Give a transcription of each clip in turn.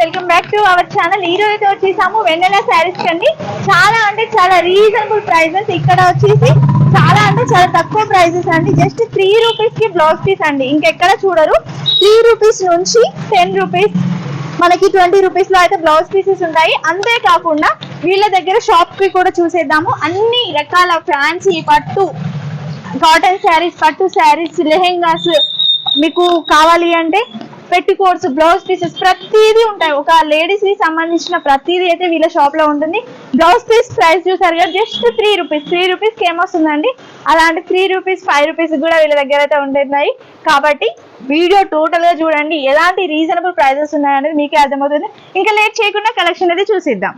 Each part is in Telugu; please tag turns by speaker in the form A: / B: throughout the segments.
A: Welcome back to our channel. ఈ రోజు వచ్చేసాము వెన్నెల శారీస్ కండి. చాలా అంటే చాలా రీజనబుల్ ప్రైజెస్ ఇక్కడ వచ్చేసి చాలా అంటే చాలా తక్కువ ప్రైజెస్ అండి. జస్ట్ త్రీ రూపీస్కి బ్లౌజ్ పీస్ అండి. ఇంకెక్కడ చూడరు. త్రీ రూపీస్ నుంచి టెన్ రూపీస్ మనకి ట్వంటీ రూపీస్లో అయితే బ్లౌజ్ పీసెస్ ఉంటాయి అంతేకాకుండా వీళ్ళ దగ్గర షాప్కి కూడా చూసేద్దాము. అన్ని రకాల ఫ్యాన్సీ పట్టు కాటన్ శారీస్ పట్టు శారీస్ లెహెంగాస్ మీకు కావాలి అంటే పెట్టికోట్స్ బ్లౌజ్ పీసెస్ ప్రతిదీ ఉంటాయి. ఒక లేడీస్కి సంబంధించిన ప్రతిదీ అయితే వీళ్ళ షాప్లో ఉంటుంది. బ్లౌజ్ పీస్ ప్రైస్ చూసారు కదా జస్ట్ త్రీ రూపీస్ త్రీ రూపీస్కి ఏమొస్తుందండి అలాంటి త్రీ రూపీస్ ఫైవ్ రూపీస్ కూడా వీళ్ళ దగ్గర అయితే ఉంటున్నాయి కాబట్టి వీడియో టోటల్గా చూడండి. ఎలాంటి రీజనబుల్ ప్రైజెస్ ఉన్నాయనేది మీకే అర్థమవుతుంది. ఇంకా లేట్ చేయకుండా కలెక్షన్ అయితే చూసిద్దాం.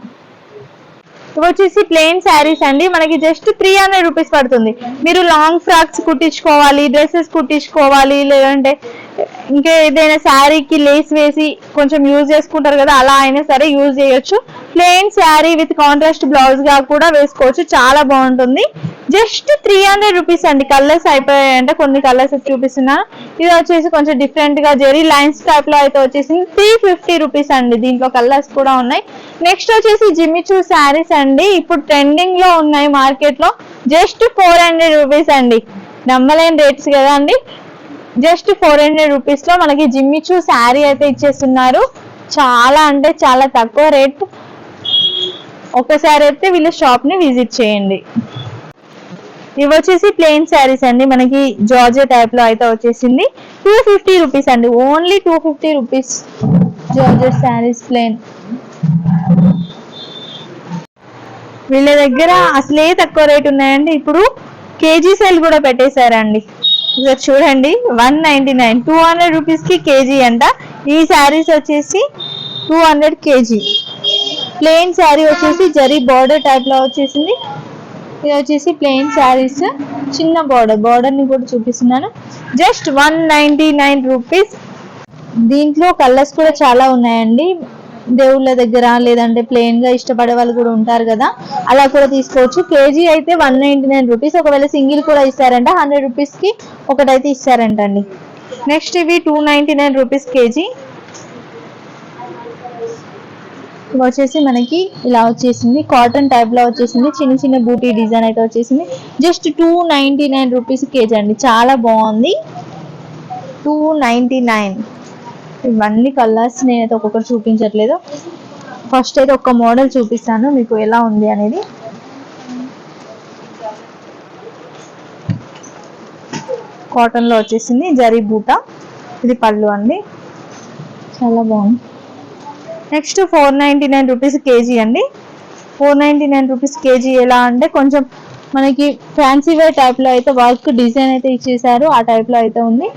A: ఇవి వచ్చేసి ప్లెయిన్ శారీస్ అండి. మనకి జస్ట్ త్రీ హండ్రెడ్ రూపీస్ పడుతుంది. మీరు లాంగ్ ఫ్రాక్స్ కుట్టించుకోవాలి డ్రెస్సెస్ కుట్టించుకోవాలి లేదంటే ఇంకా ఏదైనా శారీకి లేస్ వేసి కొంచెం యూజ్ చేసుకుంటారు కదా అలా అయినా సరే యూజ్ చేయొచ్చు. ప్లెయిన్ శారీ విత్ కాంట్రాస్ట్ బ్లౌజ్గా కూడా వేసుకోవచ్చు. చాలా బాగుంటుంది. జస్ట్ త్రీ హండ్రెడ్ రూపీస్ అండి. కలర్స్ అయిపోయాయంటే కొన్ని కలర్స్ చూపిస్తున్నా. ఇది వచ్చేసి కొంచెం డిఫరెంట్గా జెరీ. లైన్స్ టైప్లో అయితే వచ్చేసింది త్రీ ఫిఫ్టీ రూపీస్ అండి. దీంట్లో కలర్స్ కూడా ఉన్నాయి. నెక్స్ట్ వచ్చేసి జిమ్మిచూ శారీస్ అండి. ఇప్పుడు ట్రెండింగ్లో ఉన్నాయి మార్కెట్లో. జస్ట్ ఫోర్ హండ్రెడ్ రూపీస్ అండి. నమ్మలేని రేట్స్ కదా అండి. జస్ట్ ఫోర్ హండ్రెడ్ రూపీస్లో మనకి జిమ్మిచూ శారీ అయితే ఇచ్చేస్తున్నారు. చాలా అంటే చాలా తక్కువ రేట్. ఒకసారి అయితే వీళ్ళ షాప్ని విజిట్ చేయండి. ఇవి వచ్చేసి ప్లెయిన్ శారీస్ అండి. మనకి జార్జే టైప్లో అయితే వచ్చేసింది. టూ ఫిఫ్టీ రూపీస్ అండి. Only two fifty rupees georgette saris plain వీళ్ళ దగ్గర అసలే తక్కువ రేట్ ఉన్నాయండి. ఇప్పుడు కేజీ సేల్ కూడా పెట్టేశారండి. ఇక్కడ చూడండి. One ninety nine two hundred రూపీస్కి కేజీ అంట. ఈ శారీస్ వచ్చేసి two hundred KG. Plain sari వచ్చేసి జరీ బార్డర్ టైప్లో వచ్చేసింది. ఇది వచ్చేసి ప్లెయిన్ శారీస్. చిన్న బార్డర్ బార్డర్ని కూడా చూపిస్తున్నాను. Just one ninety nine rupees దీంట్లో కలర్స్ కూడా చాలా ఉన్నాయండి. దేవుళ్ళ దగ్గర లేదంటే ప్లెయిన్గా ఇష్టపడే వాళ్ళు కూడా ఉంటారు కదా. అలా కూడా తీసుకోవచ్చు. కేజీ అయితే వన్ నైన్టీ నైన్ రూపీస్ ఒకవేళ సింగిల్ కూడా ఇస్తారంట హండ్రెడ్ రూపీస్కి ఒకటైతే ఇస్తారంట అండి నెక్స్ట్ ఇవి two ninety nine rupees KG ఇవి వచ్చేసి మనకి ఇలా వచ్చేసింది. కాటన్ టైప్లో వచ్చేసింది. చిన్న చిన్న బూటీ డిజైన్ అయితే వచ్చేసింది. Just two ninety nine rupees KG అండి. చాలా బాగుంది. టూ నైన్టీ నైన్ ఇవన్నీ కలర్స్ నేనైతే ఒక్కొక్కటి చూపించట్లేదు. ఫస్ట్ అయితే ఒక మోడల్ చూపిస్తాను. మీకు ఎలా ఉంది అనేది. కాటన్లో వచ్చేసింది. జరీ బూట. ఇది పళ్ళు అండి. చాలా బాగుంది. Next four ninety nine rupees KG అండి. Four ninety nine rupees KG ఎలా అంటే కొంచెం మనకి ఫ్యాన్సీ వేర్ టైప్లో అయితే వర్క్ డిజైన్ అయితే ఇచ్చేసారు. ఆ టైప్లో అయితే ఉంది.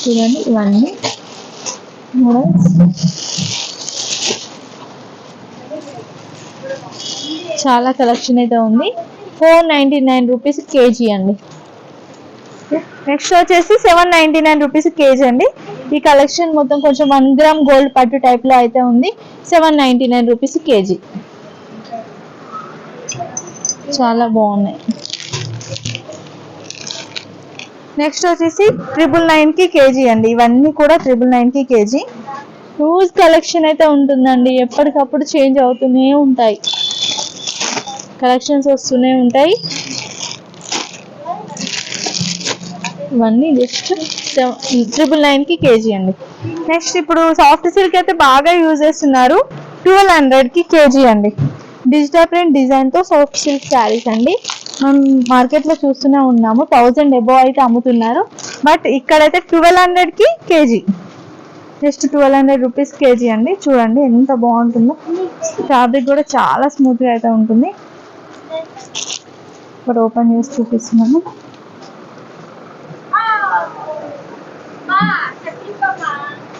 A: చూడండి ఇవన్నీ. చాలా కలెక్షన్ అయితే ఉంది. Four ninety nine rupees KG అండి. నెక్స్ట్ వచ్చేసి seven ninety nine rupees KG అండి. ఈ కలెక్షన్ మొత్తం కొంచెం వన్ గ్రామ్ గోల్డ్ పట్టు టైప్లో అయితే ఉంది. Seven ninety nine rupees KG. చాలా బాగున్నాయి. నెక్స్ట్ వచ్చేసి ట్రిపుల్ నైన్కి కేజీ అండి. ఇవన్నీ కూడా ట్రిపుల్ నైన్కి కేజీ. లూజ్ కలెక్షన్ అయితే ఉంటుందండి. ఎప్పటికప్పుడు చేంజ్ అవుతూనే ఉంటాయి. కలెక్షన్స్ వస్తూనే ఉంటాయి. ఇవన్నీ జస్ట్ ట్రిపుల్ నైన్కి కేజీ అండి. నెక్స్ట్ ఇప్పుడు సాఫ్ట్ సిల్క్ అయితే బాగా యూజ్ చేస్తున్నారు. ట్వెల్వ్ హండ్రెడ్కి కేజీ అండి. డిజిటల్ ప్రింట్ డిజైన్తో సాఫ్ట్ సిల్క్ శారీస్ అండి. మనం మార్కెట్లో చూస్తూనే ఉన్నాము. థౌజండ్ ఎబో అయితే అమ్ముతున్నారు. బట్ ఇక్కడైతే ట్వెల్వ్ హండ్రెడ్కి KG just twelve hundred rupees KG అండి. చూడండి ఎంత బాగుంటుందో. ఫ్యాబ్రిక్ కూడా చాలా స్మూత్గా అయితే ఉంటుంది. ఇప్పుడు ఓపెన్ చేసి చూపిస్తున్నాను.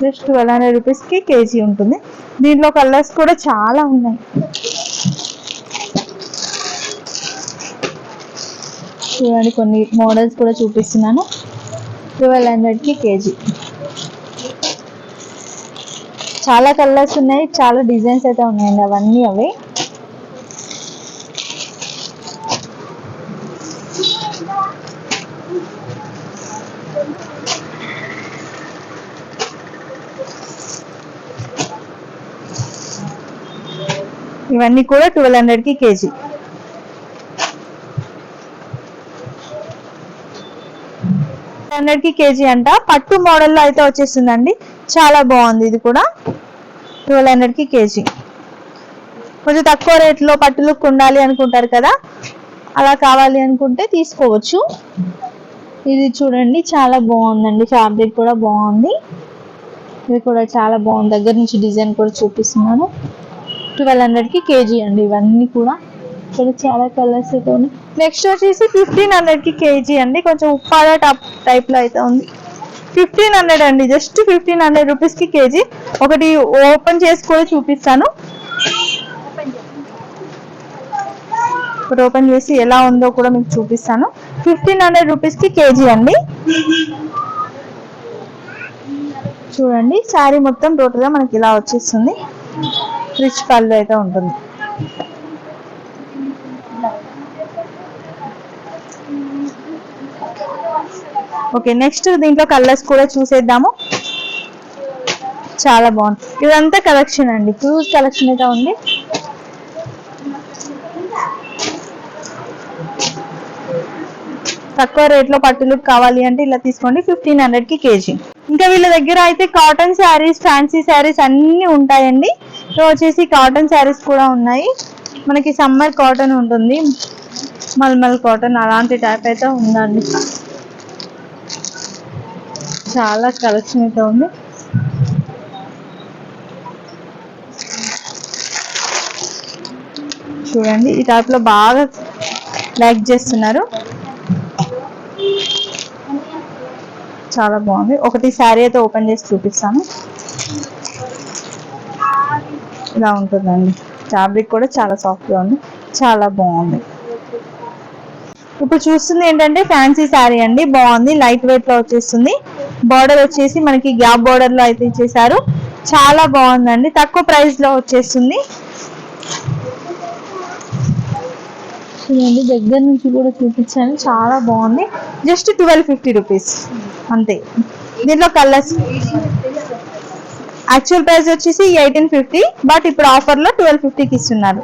A: జస్ట్ ట్వెల్వ్ హండ్రెడ్ రూపీస్కి కేజీ ఉంటుంది. దీంట్లో కలర్స్ కూడా చాలా ఉన్నాయి. చూడండి కొన్ని మోడల్స్ కూడా చూపిస్తున్నాను. ట్వెల్వ్ హండ్రెడ్కి కేజీ. చాలా కలర్స్ ఉన్నాయి చాలా డిజైన్స్ అయితే ఉన్నాయండి అవన్నీ అవి. ఇవన్నీ కూడా ట్వెల్వ్ హండ్రెడ్కి కేజీ. హండ్రెడ్కి కేజీ అంట. పట్టు మోడల్లో అయితే వచ్చేసిందండి. చాలా బాగుంది ఇది కూడా. ట్వెల్వ్ హండ్రెడ్కి కేజీ. కొంచెం తక్కువ రేట్లో పట్టు లుక్ ఉండాలి అనుకుంటారు కదా? అలా కావాలి అనుకుంటే తీసుకోవచ్చు. ఇది చూడండి చాలా బాగుందండి. ఫ్యాబ్రిక్ కూడా బాగుంది. ఇది కూడా చాలా బాగుంది. దగ్గర నుంచి డిజైన్ కూడా చూపిస్తున్నాను. ట్వెల్వ్ హండ్రెడ్కి కేజీ అండి ఇవన్నీ కూడా. ఇక్కడ చాలా కలర్స్ అయితే ఉన్నాయి. నెక్స్ట్ వచ్చేసి ఫిఫ్టీన్ హండ్రెడ్కి కేజీ అండి. కొంచెం ఉప్పాడ టాప్ టైప్లో అయితే ఉంది. ఫిఫ్టీన్ హండ్రెడ్ అండి. జస్ట్ ఫిఫ్టీన్ హండ్రెడ్ రూపీస్కి కేజీ. ఒకటి ఓపెన్ చేసి కూడా చూపిస్తాను. ఇప్పుడు ఓపెన్ చేసి ఎలా ఉందో కూడా మీకు చూపిస్తాను. ఫిఫ్టీన్ హండ్రెడ్ రూపీస్కి కేజీ అండి. చూడండి శారీ మొత్తం టోటల్గా మనకి ఇలా వచ్చేస్తుంది. రిచ్ పళ్ళు అయితే ఉంటుంది. ఓకే నెక్స్ట్ దీంట్లో కలర్స్ కూడా చూసేద్దాము. చాలా బాగుంది. ఇదంతా కలెక్షన్ అండి. హ్యూజ్ కలెక్షన్ అయితే ఉంది. తక్కువ రేట్లో పట్టులు కావాలి అంటే ఇలా తీసుకోండి. ఫిఫ్టీన్ హండ్రెడ్కి కేజీ. ఇంకా వీళ్ళ దగ్గర అయితే కాటన్ శారీస్ ఫ్యాన్సీ శారీస్ అన్ని ఉంటాయండి. సో వచ్చేసి కాటన్ శారీస్ కూడా ఉన్నాయి. మనకి సమ్మర్ కాటన్ ఉంటుంది. మల్మల్ కాటన్ అలాంటి టైప్ అయితే ఉందండి. చాలా కలెక్షన్ అయితే ఉంది. చూడండి ఈ టైప్లో బాగా లైక్ చేస్తున్నారు. చాలా బాగుంది. ఒకటి శారీ అయితే ఓపెన్ చేసి చూపిస్తాను. ఇలా ఉంటుందండి. ఫ్యాబ్రిక్ కూడా చాలా సాఫ్ట్గా ఉంది. చాలా బాగుంది. ఇప్పుడు చూస్తుంది ఏంటంటే ఫ్యాన్సీ శారీ అండి. బాగుంది. లైట్ వెయిట్లో వచ్చేస్తుంది. బార్డర్ వచ్చేసి మనకి గ్యాప్ బార్డర్లో అయితే ఇచ్చేసారు చాలా బాగుందండి. తక్కువ ప్రైస్లో వచ్చేస్తుంది. చూడండి దగ్గర నుంచి కూడా చూపించాను. చాలా బాగుంది. జస్ట్ ట్వెల్వ్ ఫిఫ్టీ రూపీస్ అంతే. దీంట్లో కలర్స్ యాక్చువల్ ప్రైస్ వచ్చేసి ఎయిటీన్ ఫిఫ్టీ బట్ ఇప్పుడు ఆఫర్లో ట్వెల్వ్ ఫిఫ్టీకి ఇస్తున్నారు.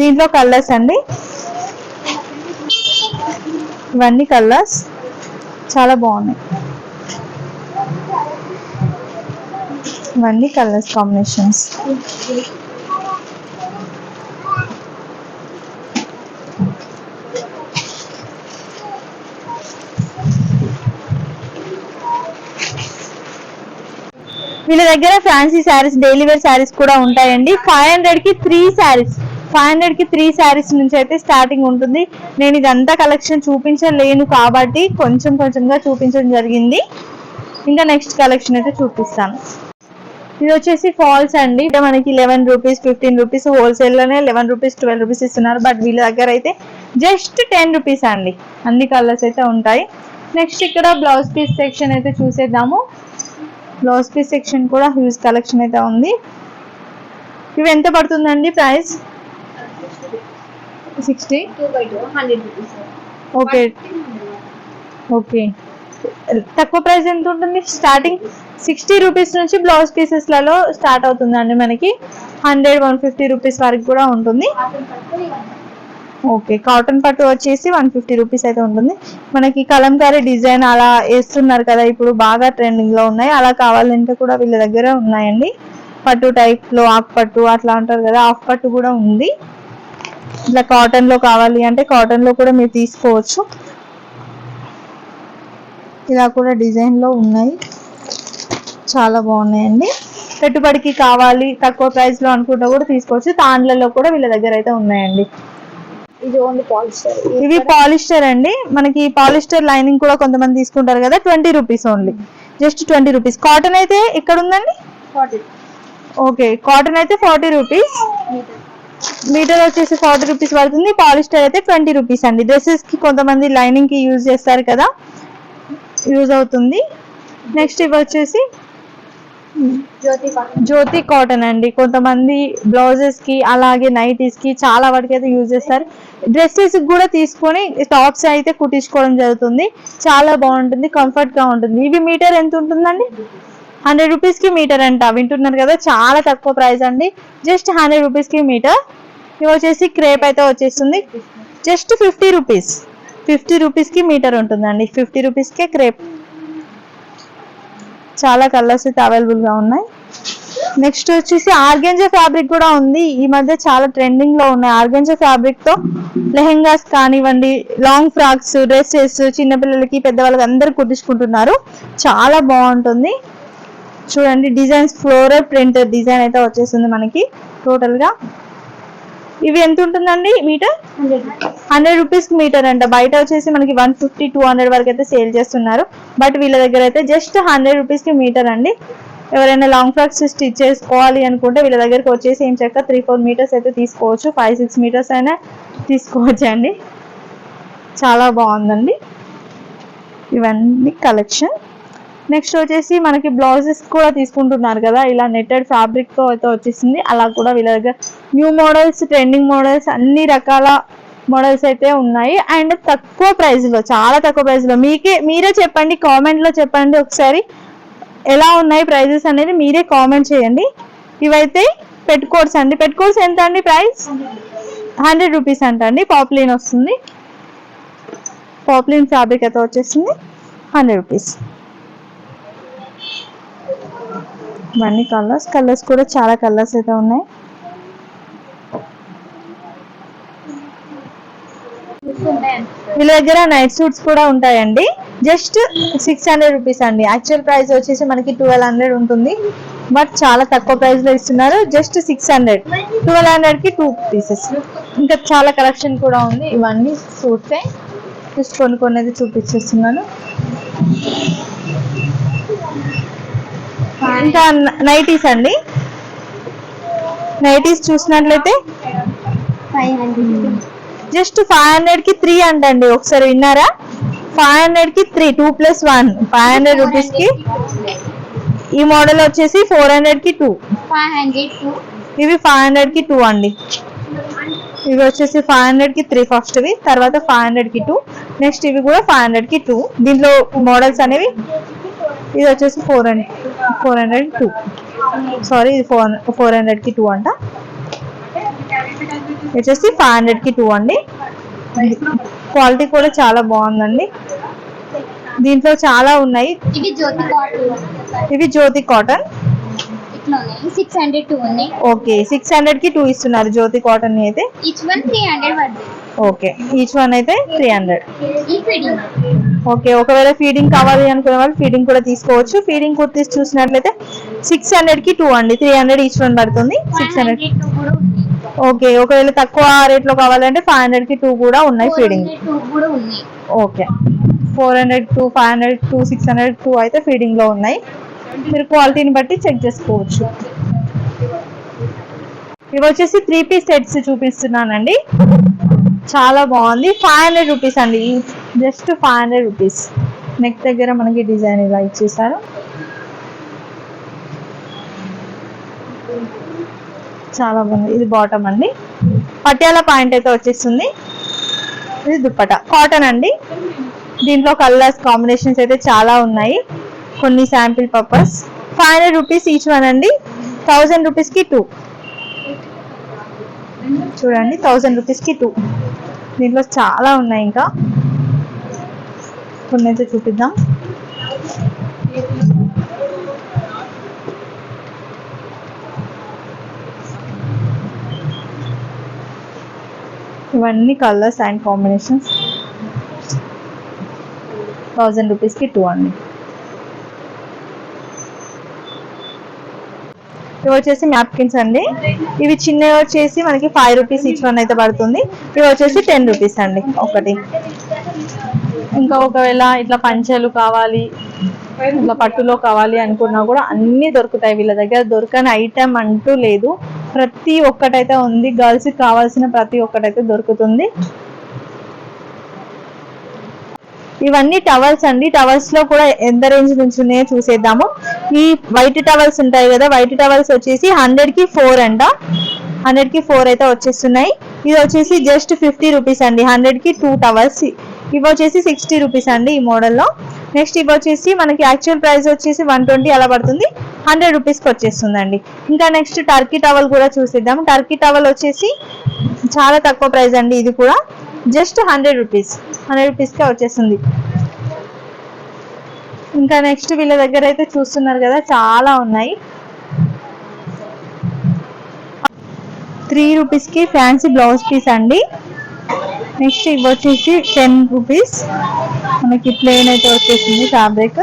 A: దీంట్లో కలర్స్ అండి. ఇవన్నీ కలర్స్ చాలా బాగున్నాయి. ఇవన్నీ కలర్స్ కాంబినేషన్స్ వీళ్ళ దగ్గర fancy saris daily wear saris కూడా ఉంటాయండి. ఫైవ్ హండ్రెడ్కి త్రీ శారీస్ ఫైవ్ హండ్రెడ్కి త్రీ శారీస్ నుంచి అయితే స్టార్టింగ్ ఉంటుంది. నేను ఇదంతా కలెక్షన్ చూపించలేను కాబట్టి కొంచెం కొంచెంగా చూపించడం జరిగింది. ఇంకా నెక్స్ట్ కలెక్షన్ అయితే చూపిస్తాను. ఇది వచ్చేసి ఫాల్స్ అండి. అంటే మనకి లెవెన్ రూపీస్ ఫిఫ్టీన్ రూపీస్ హోల్సేల్లోనే లెవెన్ రూపీస్ ట్వెల్వ్ రూపీస్ ఇస్తున్నారు. బట్ వీళ్ళ దగ్గర అయితే జస్ట్ టెన్ రూపీస్ అండి. అన్ని కలర్స్ అయితే ఉంటాయి. నెక్స్ట్ ఇక్కడ బ్లౌజ్ పీస్ సెక్షన్ అయితే చూసేద్దాము. బ్లౌజ్ పీస్ సెక్షన్ కూడా హ్యూజ్ కలెక్షన్ అయితే ఉంది. ఇవి ఎంత పడుతుందండి ప్రైస్ సిక్స్టీ ఓకే ఓకే తక్కువ ప్రైస్ ఎంత ఉంటుంది? స్టార్టింగ్ సిక్స్టీ రూపీస్ నుంచి బ్లౌజ్ పీసెస్లలో స్టార్ట్ అవుతుందండి మనకి. హండ్రెడ్ వన్ ఫిఫ్టీ రూపీస్ వరకు కూడా ఉంటుంది. ఓకే కాటన్ పట్టు వచ్చేసి వన్ ఫిఫ్టీ రూపీస్ అయితే ఉంటుంది. మనకి కలంకారీ డిజైన్ అలా వేస్తున్నారు కదా ఇప్పుడు బాగా ట్రెండింగ్లో ఉన్నాయి. అలా కావాలంటే కూడా వీళ్ళ దగ్గర ఉన్నాయండి. పట్టు టైప్లో ఆఫ్ పట్టు అట్లా అంటారు కదా ఆఫ్ పట్టు కూడా ఉంది. ఇట్లా కాటన్లో కావాలి అంటే కాటన్లో కూడా మీరు తీసుకోవచ్చు. ఇలా కూడా డిజైన్లో ఉన్నాయి. చాలా బాగున్నాయండి. పెట్టుబడికి కావాలి తక్కువ ప్రైస్లో అనుకుంటా కూడా తీసుకోవచ్చు. తాండ్లలో కూడా వీళ్ళ దగ్గర అయితే ఉన్నాయండి.
B: ఇది ఓన్లీ పాలిస్టర్.
A: ఇవి పాలిస్టర్ అండి. మనకి పాలిస్టర్ లైనింగ్ కూడా కొంతమంది తీసుకుంటారు కదా twenty rupees only. Just twenty rupees. Cotton అయితే ఎక్కడ ఉందండి?
B: ఫార్టీ.
A: ఓకే కాటన్ అయితే ఫార్టీ రూపీస్.
B: మీటర్.
A: మీటర్ వచ్చేసి ఫార్టీ రూపీస్ పడుతుంది. పాలిస్టర్ అయితే ట్వంటీ రూపీస్ అండి. డ్రెస్సెస్కి కొంతమంది లైనింగ్కి యూజ్ చేస్తారు కదా యూజ్ అవుతుంది. నెక్స్ట్ ఇవి వచ్చేసి
B: జ్యోతి కాటన్.
A: అండి. కొంతమంది బ్లౌజెస్కి అలాగే నైటీస్కి చాలా వరకు అయితే యూజ్ చేస్తారు. డ్రెస్సెస్ కూడా తీసుకొని టాప్స్ అయితే కుట్టించుకోవడం జరుగుతుంది. చాలా బాగుంటుంది కంఫర్ట్గా ఉంటుంది. ఇవి మీటర్ ఎంత ఉంటుందండి? హండ్రెడ్ రూపీస్కి మీటర్ అంట. వింటున్నారు కదా చాలా తక్కువ ప్రైస్ అండి. జస్ట్ హండ్రెడ్ రూపీస్కి మీటర్. ఇవి వచ్చేసి క్రేప్ అయితే వచ్చేస్తుంది. Just fifty rupees. ఫిఫ్టీ రూపీస్కి మీటర్ ఉంటుందండి. ఫిఫ్టీ రూపీస్ కే క్రేప్. చాలా కలర్స్ అయితే అవైలబుల్గా ఉన్నాయి. నెక్స్ట్ వచ్చేసి ఆర్గెంజా ఫ్యాబ్రిక్ కూడా ఉంది. ఈ మధ్య చాలా ట్రెండింగ్లో ఉన్నాయి. ఆర్గెంజా ఫ్యాబ్రిక్తో లెహెంగాస్ కానివ్వండి లాంగ్ ఫ్రాక్స్ డ్రెస్సెస్ చిన్నపిల్లలకి పెద్దవాళ్ళకి అందరు కుట్టించుకుంటున్నారు. చాలా బాగుంటుంది. చూడండి డిజైన్స్ ఫ్లోరల్ ప్రింట్ డిజైన్ అయితే వచ్చేసింది మనకి టోటల్గా. ఇవి ఎంత ఉంటుందండి మీటర్?
B: హండ్రెడ్
A: రూపీస్ మీటర్ అంట. బయట వచ్చేసి మనకి వన్ ఫిఫ్టీ టూ హండ్రెడ్ వరకు అయితే సేల్ చేస్తున్నారు. బట్ వీళ్ళ దగ్గర అయితే జస్ట్ హండ్రెడ్ రూపీస్కి మీటర్ అండి. ఎవరైనా లాంగ్ ఫ్రాక్స్ స్టిచ్ చేసుకోవాలి అనుకుంటే వీళ్ళ దగ్గరకు వచ్చేసి ఏం చెక్క త్రీ ఫోర్ మీటర్స్ అయితే తీసుకోవచ్చు. ఫైవ్ సిక్స్ మీటర్స్ అయినా తీసుకోవచ్చు అండి చాలా బాగుందండి. ఇవన్నీ కలెక్షన్ నెక్స్ట్ వచ్చేసి మనకి బ్లౌజెస్ కూడా తీసుకుంటున్నారు కదా. ఇలా నెట్టెడ్ ఫ్యాబ్రిక్తో అయితే వచ్చేసింది. అలా కూడా వీళ్ళ దగ్గర న్యూ మోడల్స్ ట్రెండింగ్ మోడల్స్ అన్ని రకాల మోడల్స్ అయితే ఉన్నాయి. అండ్ తక్కువ ప్రైస్లో చాలా తక్కువ ప్రైస్లో మీకే మీరే చెప్పండి కామెంట్లో చెప్పండి ఒకసారి. ఎలా ఉన్నాయి ప్రైజెస్ అనేది మీరే కామెంట్ చేయండి. ఇవైతే పెట్టుకోట్స్ అండి. పెట్టుకోట్స్ ఎంత అండి ప్రైస్ హండ్రెడ్ రూపీస్ అంట అండి. పాపులిన్ వస్తుంది. పాపులిన్ ఫ్యాబ్రిక్ అయితే వచ్చేసింది. హండ్రెడ్ రూపీస్ ఇవన్నీ కలర్స్ కలర్స్ కూడా చాలా కలర్స్ అయితే ఉన్నాయి. వీళ్ళ దగ్గర నైట్ సూట్స్ కూడా ఉంటాయండి. జస్ట్ సిక్స్ హండ్రెడ్ రూపీస్ అండి. యాక్చువల్ ప్రైస్ వచ్చేసి మనకి ట్వెల్వ్ హండ్రెడ్ ఉంటుంది. బట్ చాలా తక్కువ ప్రైస్లో ఇస్తున్నారు. జస్ట్ సిక్స్ హండ్రెడ్ ట్వెల్వ్ హండ్రెడ్కి టూ పీసెస్ ఇంకా చాలా కలెక్షన్ కూడా ఉంది. ఇవన్నీ సూట్సే జస్ట్ కొన్ని కొన్ని అయితే చూపించేస్తున్నాను. ఇంకా నైటీస్ అండి? నైటీస్ చూసినట్లయితే?
B: ఫైవ్
A: జస్ట్ ఫైవ్ హండ్రెడ్కి త్రీ అంటండి. ఒకసారి విన్నారా? ఫైవ్ హండ్రెడ్కి three two plus one. Five hundred రూపీస్కి ఈ మోడల్ వచ్చేసి ఫోర్ హండ్రెడ్కి టూ.
B: ఫైవ్ హండ్రెడ్ టూ
A: ఇవి ఫైవ్ హండ్రెడ్కి టూ అండి. ఇవి వచ్చేసి ఫైవ్ హండ్రెడ్కి త్రీ ఫస్ట్ వి తర్వాత ఫైవ్ హండ్రెడ్కి టూ. నెక్స్ట్ ఇవి కూడా ఫైవ్ హండ్రెడ్కి టూ. దీంట్లో మోడల్స్ అనేవి ఇది వచ్చేసి four hundred. Four hundred two. Sorry ఇది ఫోర్ ఫోర్ హండ్రెడ్కి టూ అంట. వచ్చేసి ఫైవ్ హండ్రెడ్కి టూ అండి. క్వాలిటీ కూడా చాలా బాగుందండి. దీంట్లో చాలా ఉన్నాయి.
B: ఇవి Jyothi cotton. Six hundred two ఉన్నాయి
A: ఓకే సిక్స్ హండ్రెడ్కి టూ ఇస్తున్నారు జ్యోతి కాటన్ అయితే.
B: ఈచ్ వన్ త్రీ హండ్రెడ్ పడుతుంది.
A: ఓకే ఈచ్ వన్ అయితే త్రీ హండ్రెడ్. ఓకే ఒకవేళ ఫీడింగ్ కావాలి అనుకునే వాళ్ళు ఫీడింగ్ కూడా తీసుకోవచ్చు. ఫీడింగ్ కుర్తీస్ చూసినట్లయితే సిక్స్ హండ్రెడ్కి టూ అండి. త్రీ హండ్రెడ్ ఈచ్ వన్ పడుతుంది. సిక్స్ హండ్రెడ్ ఓకే ఒకవేళ తక్కువ రేట్లో కావాలంటే ఫైవ్ హండ్రెడ్కి టూ కూడా ఉన్నాయి feeding okay four hundred two five hundred two six hundred two అయితే ఫీడింగ్లో ఉన్నాయి. మీరు క్వాలిటీని బట్టి చెక్ చేసుకోవచ్చు. ఇవి వచ్చేసి త్రీ పీస్ సెట్స్ చూపిస్తున్నానండి. చాలా బాగుంది. ఫైవ్ హండ్రెడ్ రూపీస్ అండి. Just five hundred rupees neck దగ్గర మనకి డిజైన్ ఇలా ఇచ్చేసారు. చాలా బాగుంది. ఇది బాటమ్ అండి. పటియాల పాయింట్ అయితే వచ్చేస్తుంది. ఇది దుప్పట. కాటన్ అండి. దీంట్లో కలర్స్ కాంబినేషన్స్ అయితే చాలా ఉన్నాయి. కొన్ని sample purpose five hundred rupees each one అండి. థౌజండ్ రూపీస్కి టూ చూడండి థౌజండ్ రూపీస్కి టూ దీంట్లో చాలా ఉన్నాయి ఇంకా. కొన్ని అయితే చూపిద్దాం. ఇవన్నీ కలర్స్ అండ్ కాంబినేషన్స్ థౌజండ్ రూపీస్కి టూ అండి. ఇవి వచ్చేసి మ్యాప్కిన్స్ అండి. ఇవి చిన్నవి వచ్చేసి మనకి ఫైవ్ రూపీస్ ఈచ్ వన్ అయితే పడుతుంది. ఇవి వచ్చేసి టెన్ రూపీస్ అండి ఒకటి. ఇంకా ఒకవేళ ఇట్లా పంచెలు కావాలి ఇట్లా పట్టులో కావాలి అనుకున్నా కూడా అన్ని దొరుకుతాయి వీళ్ళ దగ్గర. దొరకని ఐటెం అంటూ లేదు. ప్రతి ఒక్కటైతే ఉంది. గర్ల్స్కి కావాల్సిన ప్రతి ఒక్కటైతే దొరుకుతుంది. ఇవన్నీ టవల్స్ అండి. టవల్స్లో కూడా ఎంత రేంజ్ నుంచి ఉన్నాయో చూసేద్దాము. ఈ వైట్ టవల్స్ ఉంటాయి కదా వైట్ టవల్స్ వచ్చేసి హండ్రెడ్కి ఫోర్ అంట. హండ్రెడ్కి ఫోర్ అయితే వచ్చేస్తున్నాయి. ఇది వచ్చేసి జస్ట్ ఫిఫ్టీ రూపీస్ అండి. హండ్రెడ్కి టూ టవల్స్. ఇవి వచ్చేసి సిక్స్టీ రూపీస్ అండి ఈ మోడల్లో. నెక్స్ట్ ఇవి వచ్చేసి మనకి యాక్చువల్ ప్రైస్ వచ్చేసి వన్ ట్వంటీ అలా పడుతుంది. హండ్రెడ్ రూపీస్కి వచ్చేస్తుందండి. ఇంకా నెక్స్ట్ టర్కీ టవల్ కూడా చూసిద్దాం టర్కీ టవల్ వచ్చేసి చాలా తక్కువ ప్రైస్ అండి ఇది కూడా. Just hundred rupees. హండ్రెడ్ రూపీస్కే వచ్చేస్తుంది ఇంకా నెక్స్ట్ వీళ్ళ దగ్గర అయితే చూస్తున్నారు కదా చాలా ఉన్నాయి. త్రీ రూపీస్కి ఫ్యాన్సీ బ్లౌజ్ పీస్ అండి. నెక్స్ట్ ఇవి వచ్చేసి టెన్ రూపీస్. మనకి ప్లేన్ అయితే వచ్చేసింది ఫ్యాబ్రిక్.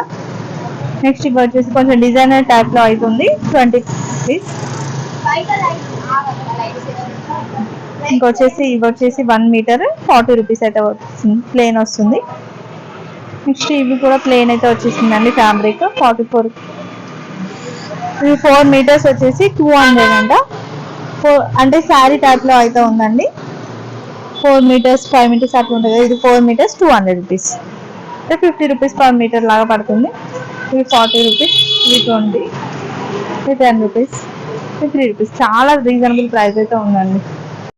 A: నెక్స్ట్ ఇవి వచ్చేసి కొంచెం డిజైనర్ టైప్లో అవుతుంది ట్వంటీ రూపీస్. ఇంకొచ్చేసి ఇవి వచ్చేసి వన్ మీటర్ ఫార్టీ రూపీస్ అయితే వస్తుంది. ప్లేన్ వస్తుంది. నెక్స్ట్ ఇవి కూడా ప్లేన్ అయితే వచ్చేసిందండి ఫ్యాబ్రిక్ ఫార్టీ ఫోర్ ఇవి ఫోర్ మీటర్స్ వచ్చేసి టూ హండ్రెడ్ అంట. ఫోర్ అంటే శారీ టైప్లో అయితే ఉందండి. ఫోర్ మీటర్స్ ఫైవ్ మీటర్స్ అట్లా ఉంటుంది. ఇది four metres two hundred rupees అంటే ఫిఫ్టీ రూపీస్ పర్ మీటర్ లాగా పడుతుంది. ఇవి ఫార్టీ రూపీస్ ఇవి ట్వంటీ ఇవి టెన్ రూపీస్ ఇవి త్రీ రూపీస్ చాలా రీజనబుల్ ప్రైస్ అయితే ఉందండి.